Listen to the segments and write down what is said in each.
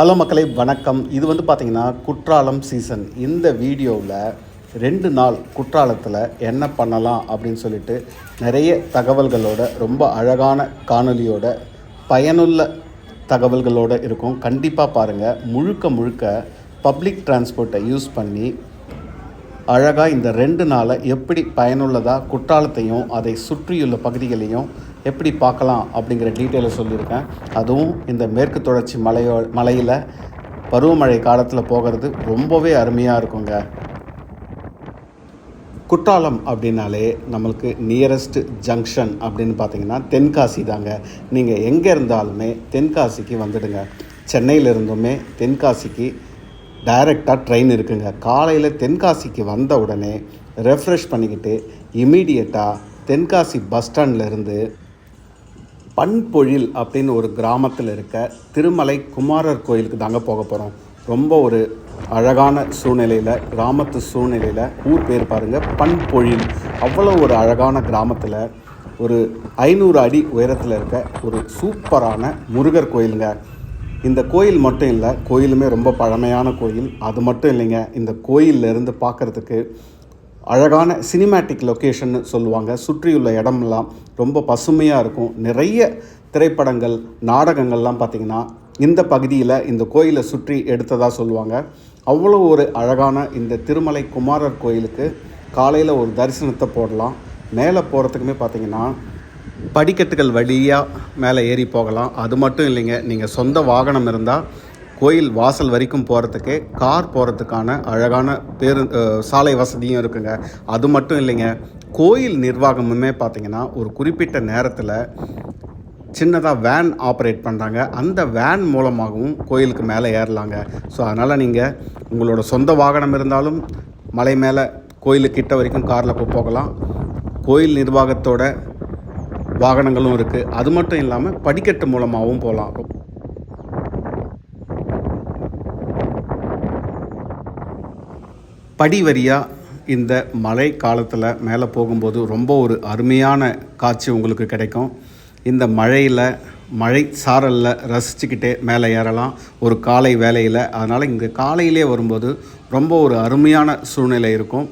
Hello மக்களை வணக்கம். இது வந்து பார்த்திங்கன்னா குற்றாலம் சீசன் இந்த வீடியோவில் ரெண்டு நாள் குற்றாலத்தில் என்ன பண்ணலாம் அப்படின்னு சொல்லிட்டு நிறைய தகவல்களோட ரொம்ப அழகான காணொலியோட பயனுள்ள தகவல்களோடு இருக்கும். கண்டிப்பாக பாருங்கள் முழுக்க முழுக்க பப்ளிக் டிரான்ஸ்போர்ட்டை யூஸ் பண்ணி அழகாக இந்த ரெண்டு நாளை எப்படி பயனுள்ளதாக குற்றாலத்தையும் அதை சுற்றியுள்ள பகுதிகளையும் எப்படி பார்க்கலாம் அப்படிங்கிற டீட்டெயிலை சொல்லியிருக்கேன். அதுவும் இந்த மேற்கு தொடர்ச்சி மலையோ மலையில் பருவமழை காலத்தில் போகிறது ரொம்பவே அருமையாக இருக்குங்க. குற்றாலம் அப்படின்னாலே நம்மளுக்கு நியரஸ்ட் ஜங்ஷன் அப்படின்னு பார்த்தீங்கன்னா தென்காசி தாங்க. நீங்கள் எங்கே இருந்தாலுமே தென்காசிக்கு வந்துடுங்க. சென்னையில் இருந்துமே தென்காசிக்கு டைரெக்டாக ட்ரெயின் இருக்குங்க. காலையில் தென்காசிக்கு வந்த உடனே ரெஃப்ரெஷ் பண்ணிக்கிட்டு இமீடியட்டாக தென்காசி பஸ் ஸ்டாண்ட்லேருந்து பண்பொழில் அப்படின்னு ஒரு கிராமத்தில் இருக்க திருமலை குமாரர் கோயிலுக்கு தாங்க போக போகிறோம் ரொம்ப ஒரு அழகான சூழ்நிலையில் கிராமத்து சூழ்நிலையில் ஊர் பேர் பாருங்கள் பண்பொழில். அவ்வளோ ஒரு அழகான கிராமத்தில் ஒரு ஐநூறு அடி உயரத்தில் இருக்க ஒரு சூப்பரான முருகர் கோயிலுங்க. இந்த கோயில் மட்டும் இல்லை கோயிலுமே ரொம்ப பழமையான கோயில். அது மட்டும் இல்லைங்க இந்த கோயில்ல இருந்து பார்க்குறதுக்கு அழகான சினிமேட்டிக் லொக்கேஷன்னு சொல்லுவாங்க. சுற்றியுள்ள இடமெல்லாம் ரொம்ப பசுமையாக இருக்கும். நிறைய திரைப்படங்கள் நாடகங்கள்லாம் பார்த்திங்கன்னா இந்த பகுதியில் இந்த கோயிலை சுற்றி எடுத்ததாக சொல்லுவாங்க. அவ்வளோ ஒரு அழகான இந்த திருமலை குமாரர் கோயிலுக்கு காலையில் ஒரு தரிசனத்தை போடலாம். மேலே போகிறதுக்குமே பார்த்திங்கன்னா படிக்கட்டுகள் வழியாக மேலே ஏறி போகலாம். அது மட்டும் இல்லைங்க நீங்கள் சொந்த வாகனம் இருந்தால் கோயில் வாசல் வரைக்கும் போகிறதுக்கே கார் போகிறதுக்கான அழகான பேரு சாலை வசதியும் இருக்குங்க. அது மட்டும் இல்லைங்க கோயில் நிர்வாகமுமே பார்த்திங்கன்னா ஒரு குறிப்பிட்ட நேரத்தில் சின்னதாக வேன் ஆப்ரேட் பண்ணுறாங்க அந்த வேன் மூலமாகவும் கோயிலுக்கு மேலே ஏறலாங்க. ஸோ அதனால் நீங்கள் உங்களோட சொந்த வாகனம் இருந்தாலும் மலை மேலே கோயிலுக்கிட்ட வரைக்கும் காரில் போகலாம். கோயில் நிர்வாகத்தோட வாகனங்களும் இருக்குது அது மட்டும் இல்லாமல் படிக்கட்டு மூலமாகவும் போகலாம் படி வரியாக இந்த மழை காலத்தில் மேலே போகும்போது ரொம்ப ஒரு அருமையான காட்சி உங்களுக்கு கிடைக்கும். இந்த மழையில் மழை சாரலில் ரசிச்சுக்கிட்டே மேலே ஏறலாம். ஒரு காலை வேலையில் அதனால் இங்கே காலையிலே வரும்போது ரொம்ப ஒரு அருமையான சூழ்நிலை இருக்கும்.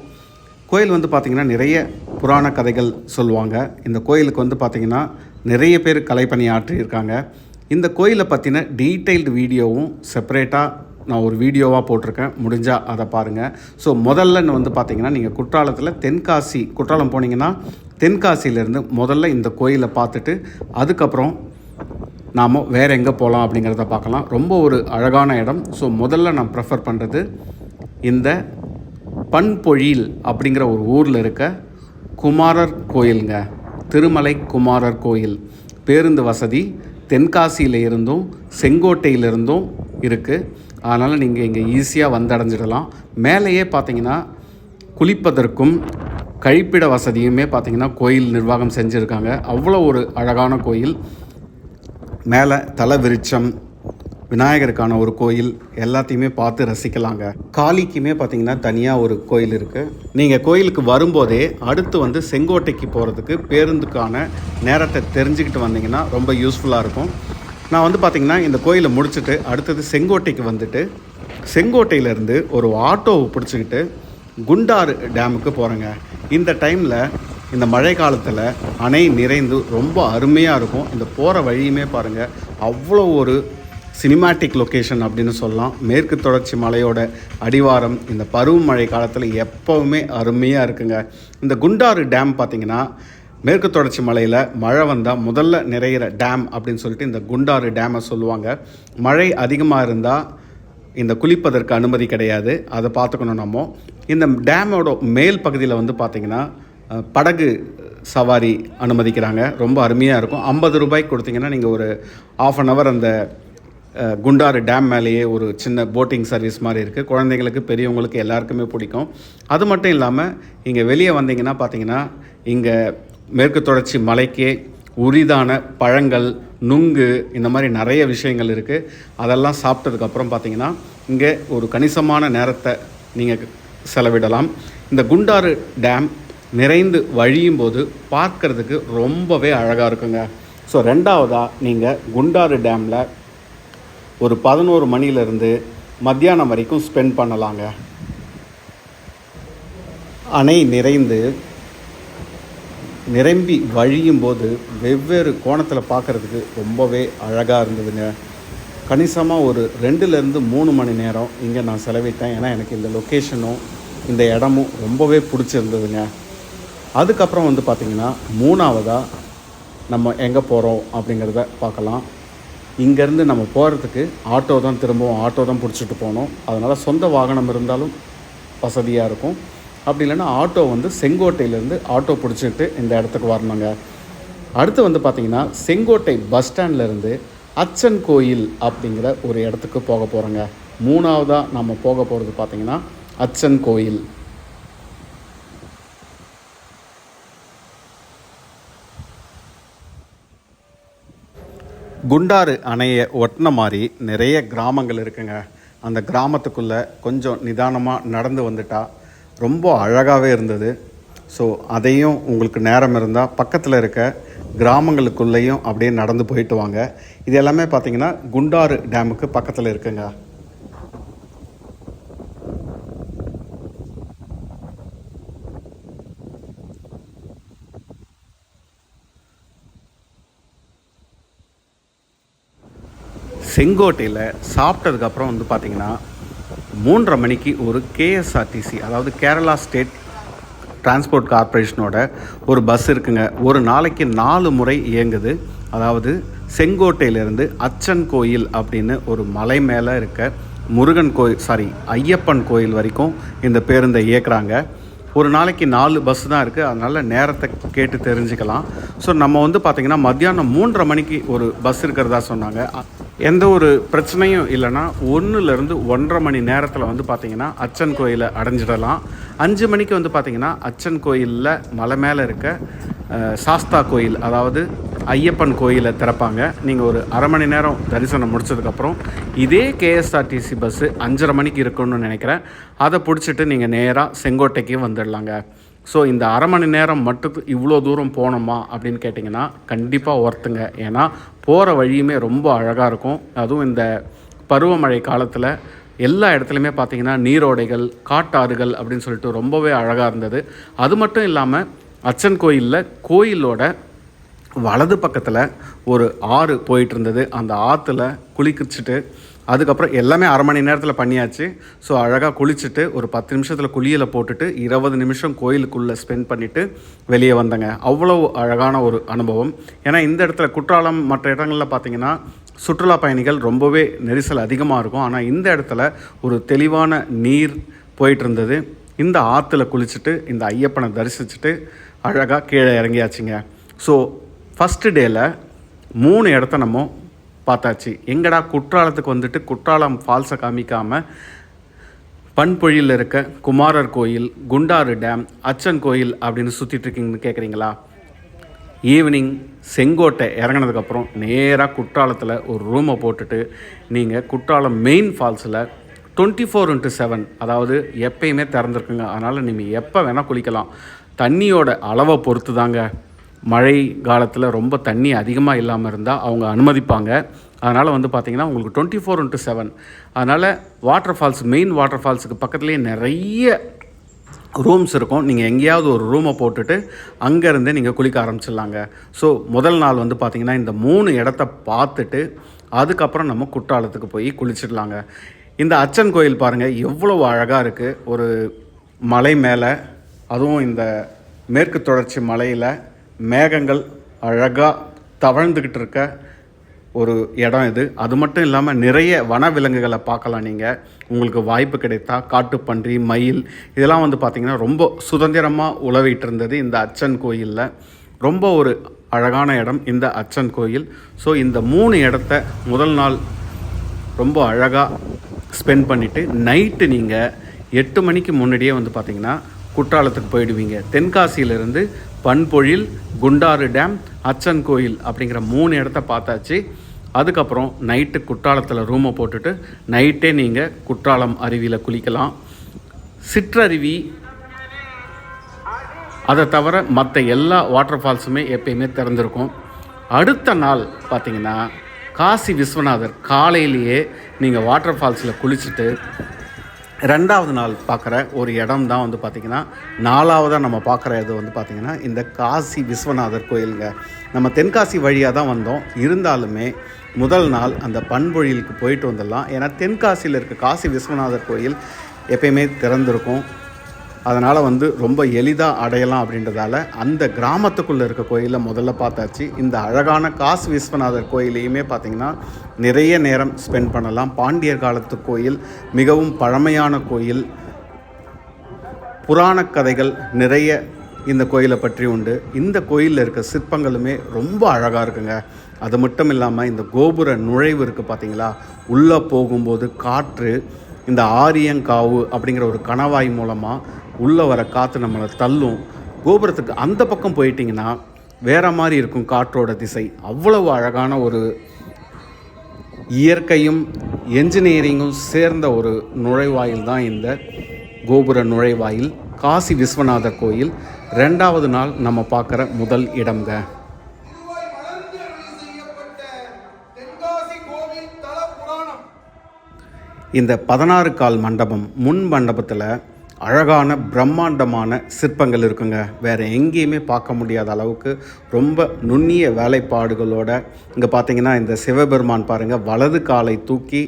கோயில் வந்து பார்த்திங்கன்னா நிறைய புராண கதைகள் சொல்லுவாங்க. இந்த கோயிலுக்கு வந்து பார்த்திங்கன்னா நிறைய பேர் கலைப்பணி ஆற்றியிருக்காங்க. இந்த கோயிலை பற்றின டீட்டெயில்டு வீடியோவும் செப்பரேட்டாக நான் ஒரு வீடியோவாக போட்டிருக்கேன். முடிஞ்சால் அதை பாருங்கள் ஸோ முதல்லன்னு வந்து பார்த்தீங்கன்னா நீங்கள் குற்றாலத்தில் தென்காசி குற்றாலம் போனீங்கன்னா தென்காசியிலேருந்து முதல்ல இந்த கோயிலை பார்த்துட்டு அதுக்கப்புறம் நாம் வேறு எங்கே போகலாம் அப்படிங்கிறத பார்க்கலாம். ரொம்ப ஒரு அழகான இடம். ஸோ முதல்ல நான் ப்ரெஃபர் பண்ணுறது இந்த பண்பொழில் அப்படிங்கிற ஒரு ஊரில் இருக்க குமாரர் கோயிலுங்க. திருமலை குமாரர் கோயில். பேருந்து வசதி தென்காசியில் இருந்தும் செங்கோட்டையிலிருந்தும் இருக்குது அதனால் நீங்கள் இங்கே ஈஸியாக வந்தடைஞ்சிடலாம். மேலேயே பார்த்தீங்கன்னா குளிப்பதற்கும் கழிப்பிட வசதியுமே பார்த்தீங்கன்னா கோயில் நிர்வாகம் செஞ்சுருக்காங்க. அவ்வளோ ஒரு அழகான கோயில். மேலே தலை விருட்சம் விநாயகருக்கான ஒரு கோயில் எல்லாத்தையுமே பார்த்து ரசிக்கலாங்க. காளிக்குமே பார்த்தீங்கன்னா தனியாக ஒரு கோயில் இருக்குது நீங்கள் கோயிலுக்கு வரும்போதே அடுத்து வந்து செங்கோட்டைக்கு போகிறதுக்கு பேருந்துக்கான நேரத்தை தெரிஞ்சுக்கிட்டு வந்தீங்கன்னா ரொம்ப யூஸ்ஃபுல்லாக இருக்கும். நான் வந்து பார்த்திங்கன்னா இந்த கோயிலை முடிச்சுட்டு அடுத்தது செங்கோட்டைக்கு வந்துட்டு செங்கோட்டையிலேருந்து ஒரு ஆட்டோவை பிடிச்சிக்கிட்டு குண்டாறு டேமுக்கு போகிறேங்க இந்த டைமில் இந்த மழை காலத்தில் அணை நிறைந்து ரொம்ப அருமையாக இருக்கும். இந்த போகிற வழியுமே பாருங்கள் அவ்வளோ ஒரு சினிமாட்டிக் லொக்கேஷன் அப்படின்னு சொல்லலாம். மேற்கு தொடர்ச்சி மலையோட அடிவாரம் இந்த பருவமழை காலத்தில் எப்போவுமே அருமையாக இருக்குங்க. இந்த குண்டாறு டேம் பார்த்திங்கன்னா மேற்கு தொடர்ச்சி மலையில் மழை வந்தால் முதல்ல நிறையிற டேம் அப்படின்னு சொல்லிட்டு இந்த குண்டாறு டேமை சொல்லுவாங்க. மழை அதிகமாக இருந்தால் இந்த குளிப்பதற்கு அனுமதி கிடையாது. அதை பார்த்துக்கணும் நம்ம. இந்த டேமோட மேல் பகுதியில் வந்து பார்த்திங்கன்னா படகு சவாரி அனுமதிக்கிறாங்க. ரொம்ப அருமையாக இருக்கும். ஐம்பது ரூபாய்க்கு கொடுத்தீங்கன்னா நீங்கள் ஒரு ஆஃப் அன் ஹவர் அந்த குண்டாறு டேம் மேலேயே ஒரு சின்ன போட்டிங் சர்வீஸ் மாதிரி இருக்குது குழந்தைங்களுக்கு பெரியவங்களுக்கு எல்லாருக்குமே பிடிக்கும். அது மட்டும் இல்லாமல் இங்கே வெளியே வந்தீங்கன்னா பார்த்தீங்கன்னா இங்கே மேற்கு தொடர்ச்சி மலைக்கே உரிதான பழங்கள் நுங்கு இந்த மாதிரி நிறைய விஷயங்கள் இருக்குது அதெல்லாம் சாப்பிட்டதுக்கப்புறம் பார்த்தீங்கன்னா இங்கே ஒரு கணிசமான நேரத்தை நீங்கள் செலவிடலாம். இந்த குண்டாறு டேம் நிறைந்து வழியும் போது பார்க்கறதுக்கு ரொம்பவே அழகாக இருக்குங்க. ஸோ ரெண்டாவதாக நீங்கள் குண்டாறு டேமில் ஒரு பதினோரு மணிலேருந்து மத்தியானம் வரைக்கும் ஸ்பெண்ட் பண்ணலாங்க. அணை நிறைந்து நிரம்பி வழியும் போது வெவ்வேறு கோணத்தில் பார்க்குறதுக்கு ரொம்பவே அழகாக இருந்ததுங்க. கணிசமாக ஒரு ரெண்டுலேருந்து மூணு மணி நேரம் இங்கே நான் செலவிட்டேன். ஏன்னா எனக்கு இந்த லொக்கேஷனும் இந்த இடமும் ரொம்பவே பிடிச்சிருந்ததுங்க. அதுக்கப்புறம் வந்து பார்த்திங்கன்னா மூணாவதாக நம்ம எங்கே போகிறோம் அப்படிங்கிறத பார்க்கலாம் இங்கேருந்து நம்ம போகிறதுக்கு ஆட்டோ தான் திரும்பவும் ஆட்டோ தான் பிடிச்சிட்டு போகணும். அதனால் சொந்த வாகனம் இருந்தாலும் வசதியாக இருக்கும். அப்படி இல்லைன்னா ஆட்டோ வந்து செங்கோட்டையிலேருந்து ஆட்டோ பிடிச்சிட்டு இந்த இடத்துக்கு வரணுங்க. அடுத்து வந்து பார்த்திங்கன்னா செங்கோட்டை பஸ் ஸ்டாண்ட்லேருந்து அச்சன் கோயில் அப்படிங்கிற ஒரு இடத்துக்கு போக போகிறோங்க மூணாவதாக நம்ம போக போகிறது பார்த்திங்கன்னா அச்சன் கோயில். குண்டாறு அணையை ஒட்டின மாதிரி நிறைய கிராமங்கள் இருக்குங்க. அந்த கிராமத்துக்குள்ளே கொஞ்சம் நிதானமாக நடந்து வந்துட்டால் ரொம்ப அழகாகவே இருந்தது. ஸோ அதையும் உங்களுக்கு நேரம் இருந்தால் பக்கத்தில் இருக்க கிராமங்களுக்குள்ளேயும் அப்படியே நடந்து போயிட்டு வாங்க. இது எல்லாமே பார்த்திங்கன்னா குண்டாறு டேமுக்கு பக்கத்தில் இருக்குங்க. செங்கோட்டையில் சாப்பிட்டதுக்கப்புறம் வந்து பார்த்திங்கன்னா மூன்றரை மணிக்கு ஒரு கேஎஸ்ஆர்டிசி அதாவது கேரளா ஸ்டேட் டிரான்ஸ்போர்ட் கார்ப்பரேஷனோட ஒரு பஸ் இருக்குங்க. ஒரு நாளைக்கு நாலு முறை இயங்குது. அதாவது செங்கோட்டையிலேருந்து அச்சன் கோயில் அப்படின்னு ஒரு மலை மேலே இருக்க முருகன் கோயில் சாரி ஐயப்பன் கோயில் வரைக்கும் இந்த பேருந்தை இயக்குறாங்க. ஒரு நாளைக்கு நாலு பஸ் தான் இருக்குது அதனால் நேரத்தை கேட்டு தெரிஞ்சுக்கலாம். ஸோ நம்ம வந்து பார்த்திங்கன்னா மத்தியானம் மூன்றரை மணிக்கு ஒரு பஸ் இருக்கிறதா சொன்னாங்க. எந்த ஒரு பிரச்சனையும் இல்லைன்னா ஒன்றுலேருந்து ஒன்றரை மணி நேரத்தில் வந்து பார்த்திங்கன்னா அச்சன் கோயிலை அடைஞ்சிடலாம். அஞ்சு மணிக்கு வந்து பார்த்திங்கன்னா அச்சன் கோயிலில் மலை மேலே இருக்க சாஸ்தா கோயில் அதாவது ஐயப்பன் கோயிலை திறப்பாங்க. நீங்கள் ஒரு அரை மணி நேரம் தரிசனம் முடிச்சதுக்கப்புறம் இதே கேஎஸ்ஆர்டிசி பஸ்ஸு அஞ்சரை மணிக்கு இருக்குன்னு நினைக்கிறேன். அதை பிடிச்சிட்டு நீங்கள் நேராக செங்கோட்டைக்கு வந்துடலாங்க. ஸோ இந்த அரை மணி நேரம் மட்டும் இவ்வளோ தூரம் போனோமா அப்படின்னு கேட்டிங்கன்னா கண்டிப்பாக ஒர்த்துங்க ஏன்னா போகிற வழியுமே ரொம்ப அழகாக இருக்கும். அதுவும் இந்த பருவமழை காலத்தில் எல்லா இடத்துலையுமே பார்த்திங்கன்னா நீரோடைகள் காட்டாறுகள் அப்படின்னு சொல்லிட்டு ரொம்பவே அழகாக இருந்தது. அது மட்டும் இல்லாமல் அச்சன் கோயிலில் கோயிலோட வலது பக்கத்தில் ஒரு ஆறு போயிட்டு இருந்தது அந்த ஆற்றுல குளிக்கிச்சிட்டு அதுக்கப்புறம் எல்லாமே அரை மணி நேரத்தில் பண்ணியாச்சு. ஸோ அழகாக குளிச்சுட்டு ஒரு பத்து நிமிஷத்தில் குளியலை போட்டுட்டு இருபது நிமிஷம் கோயிலுக்குள்ளே ஸ்பெண்ட் பண்ணிவிட்டு வெளியே வந்தேங்க. அவ்வளோ அழகான ஒரு அனுபவம். ஏன்னா இந்த இடத்துல குற்றாலம் மற்ற இடங்களில் பார்த்தீங்கன்னா சுற்றுலா பயணிகள் ரொம்பவே நெரிசல் அதிகமாக இருக்கும். ஆனால் இந்த இடத்துல ஒரு தெளிவான நீர் போயிட்டு இருந்தது இந்த ஆற்றுல குளிச்சுட்டு இந்த ஐயப்பனை தரிசிச்சுட்டு அழகாக கீழே இறங்கியாச்சுங்க. ஸோ ஃபஸ்ட்டு டேயில் மூணு இடத்த நம்ம பார்த்தாச்சு. எங்கடா குற்றாலத்துக்கு வந்துட்டு குற்றாலம் ஃபால்ஸை காமிக்காமல் பண்பொழியில் இருக்க குமாரர் கோயில் குண்டாறு டேம் அச்சன் கோயில் அப்படின்னு சுற்றிட்டுருக்கீங்கன்னு கேட்குறீங்களா ஈவினிங் செங்கோட்டை இறங்கினதுக்கப்புறம் நேராக குற்றாலத்தில் ஒரு ரூமை போட்டுட்டு நீங்கள் குற்றாலம் மெயின் ஃபால்ஸில் டுவெண்ட்டி ஃபோர் இன்ட்டு செவன் அதாவது எப்பயுமே திறந்துருக்குங்க. அதனால் நீங்கள் எப்போ வேணால் குளிக்கலாம். தண்ணியோட அளவை பொறுத்து தாங்க மழை காலத்தில் ரொம்ப தண்ணி அதிகமாக இல்லாமல் இருந்தால் அவங்க அனுமதிப்பாங்க. அதனால் வந்து பார்த்திங்கன்னா உங்களுக்கு டுவெண்ட்டி ஃபோர் இன்ட்டு செவன் அதனால் வாட்டர் ஃபால்ஸ் மெயின் வாட்டர் ஃபால்ஸுக்கு பக்கத்துலேயே நிறைய ரூம்ஸ் இருக்கும். நீங்கள் எங்கேயாவது ஒரு ரூமை போட்டுட்டு அங்கேருந்தே நீங்கள் குளிக்க ஆரம்பிச்சிடலாங்க. ஸோ முதல் நாள் வந்து பார்த்திங்கன்னா இந்த மூணு இடத்த பார்த்துட்டு அதுக்கப்புறம் நம்ம குற்றாலத்துக்கு போய் குளிச்சிடலாங்க. இந்த அச்சன் கோயில் பாருங்கள் எவ்வளோ அழகாக இருக்குது ஒரு மலை மேலே அதுவும் இந்த மேற்கு தொடர்ச்சி மலையில் மேகங்கள் அழகாக தவழ்ந்துக்கிட்டு இருக்க ஒரு இடம் இது. அது மட்டும் இல்லாமல் நிறைய வனவிலங்குகளை பார்க்கலாம் நீங்கள் உங்களுக்கு வாய்ப்பு கிடைத்தா காட்டுப்பன்றி மயில் இதெல்லாம் வந்து பார்த்திங்கன்னா ரொம்ப சுதந்திரமாக உழவிட்டு இருந்தது இந்த அச்சன் கோயிலில். ரொம்ப ஒரு அழகான இடம் இந்த அச்சன் கோயில். ஸோ இந்த மூணு இடத்த முதல் நாள் ரொம்ப அழகாக ஸ்பெண்ட் பண்ணிவிட்டு நைட்டு நீங்கள் எட்டு மணிக்கு முன்னாடியே வந்து பார்த்திங்கன்னா குற்றாலத்துக்கு போயிடுவீங்க. தென்காசியிலேருந்து பண்பொழில் குண்டாறு டேம் அச்சன் கோயில் அப்படிங்கிற மூணு இடத்த பார்த்தாச்சு. அதுக்கப்புறம் நைட்டு குற்றாலத்தில் ரூமை போட்டுட்டு நைட்டே நீங்கள் குற்றாலம் அருவியில் குளிக்கலாம். சிற்றருவி அதை தவிர மற்ற எல்லா வாட்டர் ஃபால்ஸுமே எப்பயுமே திறந்திருக்கும். அடுத்த நாள் பார்த்தீங்கன்னா காசி விஸ்வநாதர் காலையிலேயே நீங்கள் வாட்டர் ஃபால்ஸில் குளிச்சுட்டு ரெண்டாவது நாள் பார்க்குற ஒரு இடம் தான் வந்து பார்த்திங்கன்னா நாலாவதாக நம்ம பார்க்குற இது வந்து பார்த்திங்கன்னா இந்த காசி விஸ்வநாதர் கோயிலுங்க. நம்ம தென்காசி வழியாக தான் வந்தோம். இருந்தாலுமே முதல் நாள் அந்த பண்பொழிலுக்கு போயிட்டு வந்துடலாம். ஏன்னா தென்காசியில் இருக்க காசி விஸ்வநாதர் கோயில் எப்பயுமே திறந்திருக்கும். அதனால் வந்து ரொம்ப எளிதாக அடையலாம் அப்படின்றதால அந்த கிராமத்துக்குள்ளே இருக்க கோயிலை முதல்ல பார்த்தாச்சு. இந்த அழகான காசு விஸ்வநாதர் கோயிலையுமே பார்த்திங்கன்னா நிறைய நேரம் ஸ்பெண்ட் பண்ணலாம். பாண்டியர் காலத்து கோயில் மிகவும் பழமையான கோயில் புராண கதைகள் நிறைய இந்த கோயிலை பற்றி உண்டு. இந்த கோயிலில் இருக்க சிற்பங்களுமே ரொம்ப அழகாக இருக்குங்க. அது மட்டும் இல்லாமல் இந்த கோபுர நுழைவு இருக்குது பார்த்தீங்களா? உள்ளே போகும்போது காற்று இந்த ஆரியங்காவு அப்படிங்கிற ஒரு கணவாய் மூலமாக உள்ளே வர காற்று நம்மளை தள்ளும். கோபுரத்துக்கு அந்த பக்கம் போயிட்டிங்கன்னா வேறு மாதிரி இருக்கும் காற்றோட திசை. அவ்வளவு அழகான ஒரு இயற்கையும் என்ஜினியரிங்கும் சேர்ந்த ஒரு நுழைவாயில் தான் இந்த கோபுர நுழைவாயில். காசி விஸ்வநாதர் கோயில். ரெண்டாவது நாள் நம்ம பார்க்குற முதல் இடம்ங்க இந்த பதினாறு கால் மண்டபம் முன் மண்டபத்தில் அழகான பிரம்மாண்டமான சிற்பங்கள் இருக்குங்க. வேறு எங்கேயுமே பார்க்க முடியாத அளவுக்கு ரொம்ப நுண்ணிய வேலைப்பாடுகளோட இங்கே பார்த்தீங்கன்னா இந்த சிவபெருமான் பாருங்கள் வலது காலை தூக்கி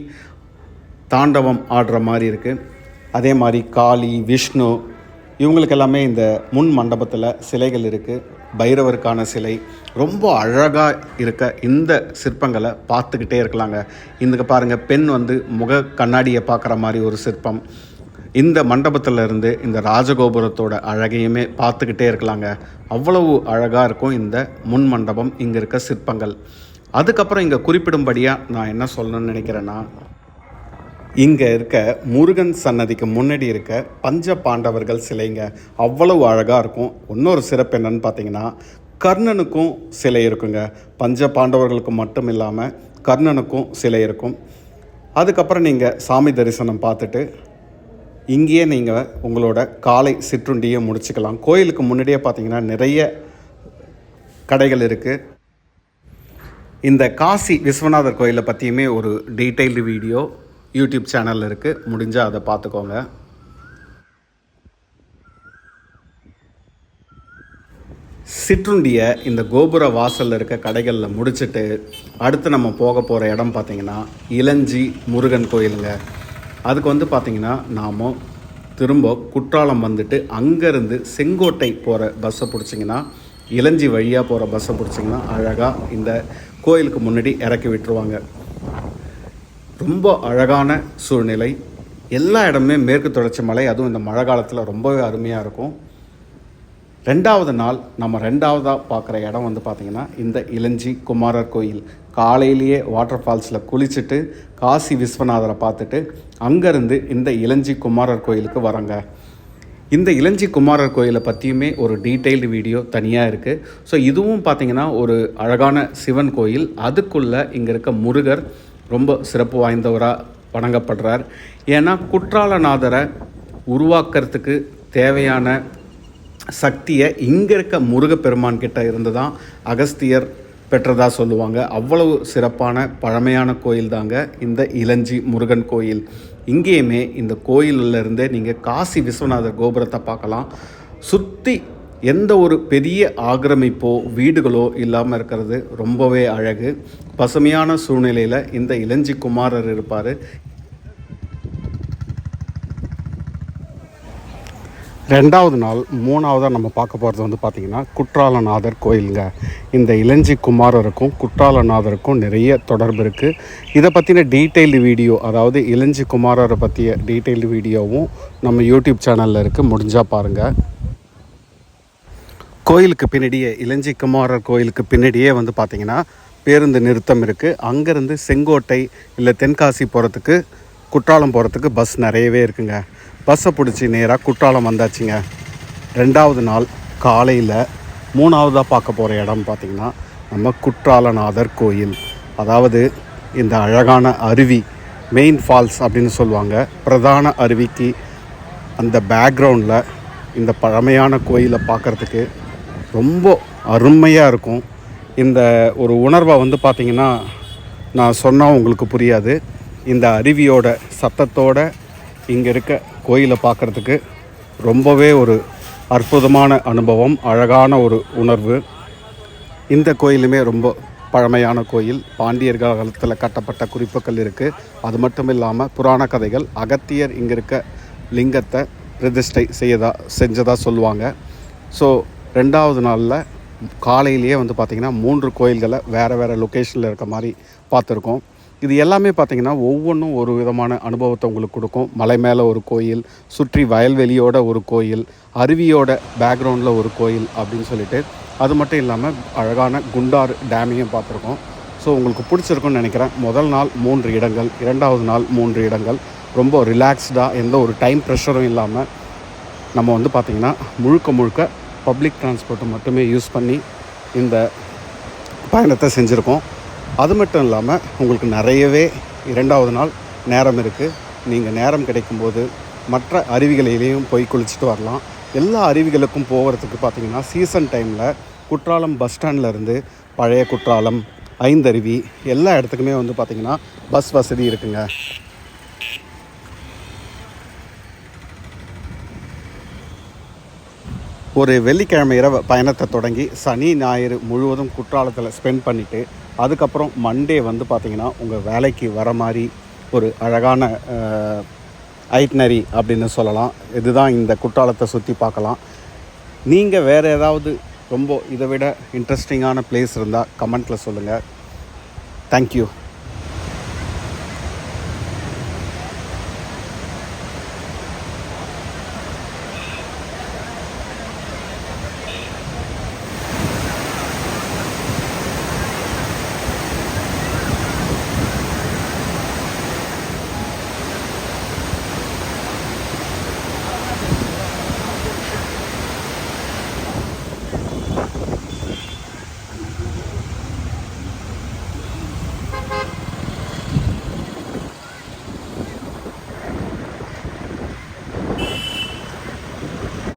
தாண்டவம் ஆடுற மாதிரி இருக்குது அதே மாதிரி காளி விஷ்ணு இவங்களுக்கு எல்லாமே இந்த முன் மண்டபத்தில் சிலைகள் இருக்குது பைரவருக்கான சிலை. ரொம்ப அழகாக இருக்க இந்த சிற்பங்களை பார்த்துக்கிட்டே இருக்கலாங்க. இந்த பாருங்கள் பெண் வந்து முக கண்ணாடியை பார்க்குற மாதிரி ஒரு சிற்பம். இந்த மண்டபத்தில் இருந்து இந்த ராஜகோபுரத்தோட அழகையுமே பார்த்துக்கிட்டே இருக்கலாங்க. அவ்வளவு அழகாக இருக்கும் இந்த முன் மண்டபம் இங்கே இருக்க சிற்பங்கள். அதுக்கப்புறம் இங்கே குறிப்பிடும்படியாக நான் என்ன சொல்லணும்னு நினைக்கிறேன்னா இங்கே இருக்க முருகன் சன்னதிக்கு முன்னாடி இருக்க பஞ்ச பாண்டவர்கள் சிலைங்க அவ்வளவு அழகாக இருக்கும். இன்னொரு சிறப்பு என்னன்னு பார்த்தீங்கன்னா கர்ணனுக்கும் சிலை இருக்குங்க. பஞ்ச பாண்டவர்களுக்கு மட்டும் இல்லாமல் கர்ணனுக்கும் சிலை இருக்கும். அதுக்கப்புறம் நீங்கள் சாமி தரிசனம் பார்த்துட்டு இங்கேயே நீங்கள் உங்களோட காலை சிற்றுண்டியை முடிச்சுக்கலாம். கோயிலுக்கு முன்னாடியே பார்த்தீங்கன்னா நிறைய கடைகள் இருக்குது இந்த காசி விஸ்வநாதர் கோயிலை பற்றியுமே ஒரு டீட்டெயில்டு வீடியோ யூடியூப் சேனலில் இருக்குது முடிஞ்சால் அதை பார்த்துக்கோங்க. சிற்றுண்டியை இந்த கோபுர வாசலில் இருக்க கடைகளில் முடிச்சுட்டு அடுத்து நம்ம போக போகிற இடம் பார்த்திங்கன்னா இளஞ்சி முருகன் கோயிலுங்க. அதுக்கு வந்து பார்த்திங்கன்னா நாம் திரும்ப குற்றாலம் வந்துட்டு அங்கேருந்து செங்கோட்டை போகிற பஸ்ஸை பிடிச்சிங்கன்னா இளஞ்சி வழியாக போகிற பஸ்ஸை பிடிச்சிங்கன்னா அழகாக இந்த கோயிலுக்கு முன்னாடி இறக்கி விட்டுருவாங்க. ரொம்ப அழகான சூழ்நிலை. எல்லா இடமுமே மேற்கு தொடர்ச்சி மலை அதுவும் இந்த மழை காலத்தில் ரொம்பவே அருமையாக இருக்கும். ரெண்டாவது நாள் நம்ம ரெண்டாவதாக பார்க்குற இடம் வந்து பார்த்திங்கன்னா இந்த இளஞ்சி குமாரர் கோயில். காலையிலேயே வாட்டர் ஃபால்ஸில் குளிச்சுட்டு காசி விஸ்வநாதரை பார்த்துட்டு அங்கேருந்து இந்த இளஞ்சி குமாரர் கோயிலுக்கு வராங்க இந்த இளஞ்சி குமாரர் கோயிலை பற்றியுமே ஒரு டீட்டெயில்டு வீடியோ தனியாக இருக்குது ஸோ இதுவும் பார்த்திங்கன்னா ஒரு அழகான சிவன் கோயில். அதுக்குள்ளே இங்கே இருக்க முருகர் ரொம்ப சிறப்பு வாய்ந்தவராக வணங்கப்படுறார். ஏன்னா குற்றாலநாதரை உருவாக்குறதுக்கு தேவையான சக்தியை இங்கே இருக்க முருகப்பெருமான் கிட்ட இருந்து தான் அகஸ்தியர் பெற்றதாக சொல்லுவாங்க. அவ்வளவு சிறப்பான பழமையான கோயில் தாங்க இந்த இளஞ்சி முருகன் கோயில். இங்கேயுமே இந்த கோயிலில் இருந்தே நீங்கள் காசி விஸ்வநாதர் கோபுரத்தை பார்க்கலாம். சுற்றி எந்த ஒரு பெரிய ஆக்கிரமிப்போ வீடுகளோ இல்லாமல் இருக்கிறது ரொம்பவே அழகு. பசுமையான சூழ்நிலையில் இந்த இளஞ்சி குமாரர் இருப்பார். ரெண்டாவது நாள் மூணாவதாக நம்ம பார்க்க போகிறது வந்து பார்த்திங்கன்னா குற்றாலநாதர் கோயிலுங்க. இந்த இளஞ்சி குமாரருக்கும் குற்றாலநாதருக்கும் நிறைய தொடர்பு இருக்குது இதை பற்றின டீட்டெயில்டு வீடியோ அதாவது இளஞ்சி குமாரரை பற்றிய டீட்டெயில்டு வீடியோவும் நம்ம யூடியூப் சேனலில் இருக்குது முடிஞ்சால் பாருங்கள் கோயிலுக்கு பின்னாடியே இளஞ்சி குமாரர் கோயிலுக்கு பின்னாடியே வந்து பார்த்திங்கன்னா பேருந்து நிறுத்தம் இருக்குது அங்கேருந்து செங்கோட்டை இல்லை தென்காசி போகிறதுக்கு குற்றாலம் போகிறதுக்கு பஸ் நிறையவே இருக்குங்க. பஸ்ஸை பிடிச்சி நேராக குற்றாலம் வந்தாச்சுங்க. ரெண்டாவது நாள் காலையில் மூணாவதாக பார்க்க போகிற இடம் பார்த்திங்கன்னா நம்ம குற்றாலநாதர் கோயில். அதாவது இந்த அழகான அருவி மெயின் ஃபால்ஸ் அப்படின்னு சொல்லுவாங்க. பிரதான அருவிக்கு அந்த பேக்ரவுண்டில் இந்த பழமையான கோயிலை பார்க்குறதுக்கு ரொம்ப அருமையாக இருக்கும். இந்த ஒரு உணர்வை வந்து பார்த்திங்கன்னா நான் சொன்னால் உங்களுக்கு புரியாது. இந்த அருவியோட சத்தத்தோட இங்கே இருக்க கோயிலை பார்க்குறதுக்கு ரொம்பவே ஒரு அற்புதமான அனுபவம் அழகான ஒரு உணர்வு. இந்த கோயிலுமே ரொம்ப பழமையான கோயில். பாண்டியர் காலத்தில் கட்டப்பட்ட குறிப்புகள் இருக்குது அது மட்டும் இல்லாமல் புராண கதைகள் அகத்தியர் இங்கே இருக்க லிங்கத்தை பிரதிஷ்டை செய்யதா செஞ்சதாக சொல்லுவாங்க. ஸோ ரெண்டாவது நாளில் காலையிலேயே வந்து பார்த்திங்கன்னா மூன்று கோயில்களை வேறு வேறு லொக்கேஷனில் இருக்க மாதிரி பார்த்துருக்கோம். இது எல்லாமே பார்த்திங்கன்னா ஒவ்வொன்றும் ஒரு விதமான அனுபவத்தை உங்களுக்கு கொடுக்கும். மலை மேலே ஒரு கோயில் சுற்றி வயல்வெளியோட ஒரு கோயில் அருவியோட பேக்ரவுண்டில் ஒரு கோயில் அப்படின்னு சொல்லிட்டு அது மட்டும் இல்லாமல் அழகான குண்டாறு டேமையும் பார்த்துருக்கோம். ஸோ உங்களுக்கு பிடிச்சிருக்குன்னு நினைக்கிறேன். முதல் நாள் மூன்று இடங்கள் இரண்டாவது நாள் மூன்று இடங்கள். ரொம்ப ரிலாக்ஸ்டாக எந்த ஒரு டைம் ப்ரெஷரும் இல்லாமல் நம்ம வந்து பார்த்திங்கன்னா முழுக்க முழுக்க பப்ளிக் டிரான்ஸ்போர்ட்டை மட்டுமே யூஸ் பண்ணி இந்த பயணத்தை செஞ்சுருக்கோம். அது மட்டும் இல்லாமல் உங்களுக்கு நிறையவே இரண்டாவது நாள் நேரம் இருக்குது நீங்கள் நேரம் கிடைக்கும்போது மற்ற அருவிகளிலேயும் போய் குளிச்சுட்டு வரலாம். எல்லா அருவிகளுக்கும் போகிறதுக்கு பார்த்தீங்கன்னா சீசன் டைமில் குற்றாலம் பஸ் ஸ்டாண்ட்ல இருந்து பழைய குற்றாலம் ஐந்தருவி எல்லா இடத்துக்குமே வந்து பார்த்திங்கன்னா பஸ் வசதி இருக்குங்க. ஒரு வெள்ளிக்கிழமை இரவு பயணத்தை தொடங்கி சனி ஞாயிறு முழுவதும் குற்றாலத்தில் ஸ்பெண்ட் பண்ணிவிட்டு அதுக்கப்புறம் மண்டே வந்து பார்த்திங்கன்னா உங்கள் வேலைக்கு வர மாதிரி ஒரு அழகான ஐட்னரி அப்படின்னு சொல்லலாம். இதுதான் இந்த குற்றாலத்தை சுற்றி பார்க்கலாம். நீங்கள் வேறு ஏதாவது ரொம்ப இதை விட இன்ட்ரெஸ்டிங்கான பிளேஸ் இருந்தால் கமெண்ட்டில் சொல்லுங்கள் தேங்க்யூ